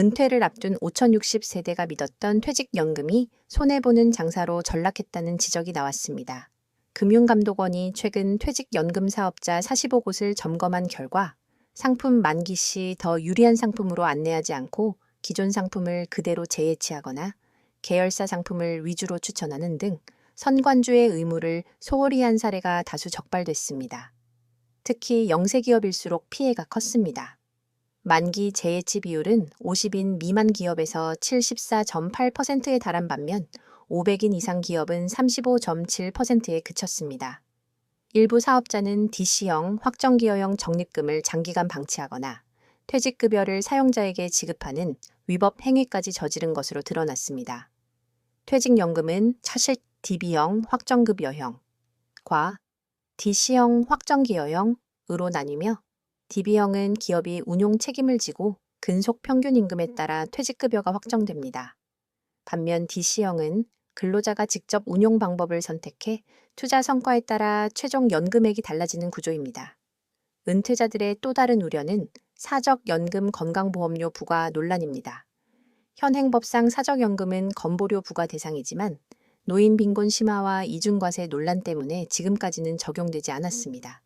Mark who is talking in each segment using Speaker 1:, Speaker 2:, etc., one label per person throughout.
Speaker 1: 은퇴를 앞둔 5060세대가 믿었던 퇴직연금이 손해보는 장사로 전락했다는 지적이 나왔습니다. 금융감독원이 최근 퇴직연금 사업자 45곳을 점검한 결과 상품 만기 시 더 유리한 상품으로 안내하지 않고 기존 상품을 그대로 재해치하거나 계열사 상품을 위주로 추천하는 등 선관주의 의무를 소홀히 한 사례가 다수 적발됐습니다. 특히 영세기업일수록 피해가 컸습니다. 만기 재해치 비율은 50인 미만 기업에서 74.8%에 달한 반면 500인 이상 기업은 35.7%에 그쳤습니다. 일부 사업자는 DC형 확정기여형 적립금을 장기간 방치하거나 퇴직급여를 사용자에게 지급하는 위법 행위까지 저지른 것으로 드러났습니다. 퇴직연금은 사실 DB형 확정급여형과 DC형 확정기여형으로 나뉘며 DB형은 기업이 운용 책임을 지고 근속 평균 임금에 따라 퇴직급여가 확정됩니다. 반면 DC형은 근로자가 직접 운용 방법을 선택해 투자 성과에 따라 최종 연금액이 달라지는 구조입니다. 은퇴자들의 또 다른 우려는 사적연금 건강보험료 부과 논란입니다. 현행법상 사적연금은 건보료 부과 대상이지만 노인 빈곤 심화와 이중과세 논란 때문에 지금까지는 적용되지 않았습니다.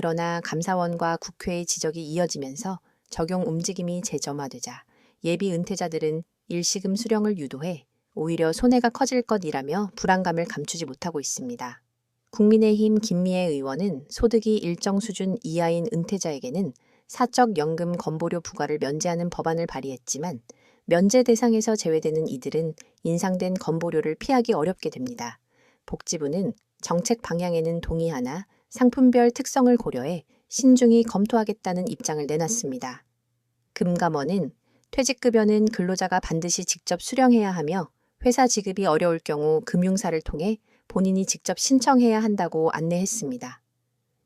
Speaker 1: 그러나 감사원과 국회의 지적이 이어지면서 적용 움직임이 재점화되자 예비 은퇴자들은 일시금 수령을 유도해 오히려 손해가 커질 것이라며 불안감을 감추지 못하고 있습니다. 국민의힘 김미애 의원은 소득이 일정 수준 이하인 은퇴자에게는 사적 연금 건보료 부과를 면제하는 법안을 발의했지만 면제 대상에서 제외되는 이들은 인상된 건보료를 피하기 어렵게 됩니다. 복지부는 정책 방향에는 동의하나 상품별 특성을 고려해 신중히 검토하겠다는 입장을 내놨습니다. 금감원은 퇴직급여는 근로자가 반드시 직접 수령해야 하며 회사 지급이 어려울 경우 금융사를 통해 본인이 직접 신청해야 한다고 안내했습니다.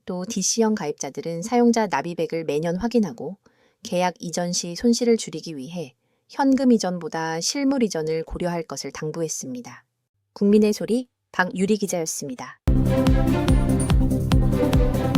Speaker 1: 또 DC형 가입자들은 사용자 납입액을 매년 확인하고 계약 이전 시 손실을 줄이기 위해 현금 이전보다 실물 이전을 고려할 것을 당부했습니다. 국민의 소리 박유리 기자였습니다. Thank you.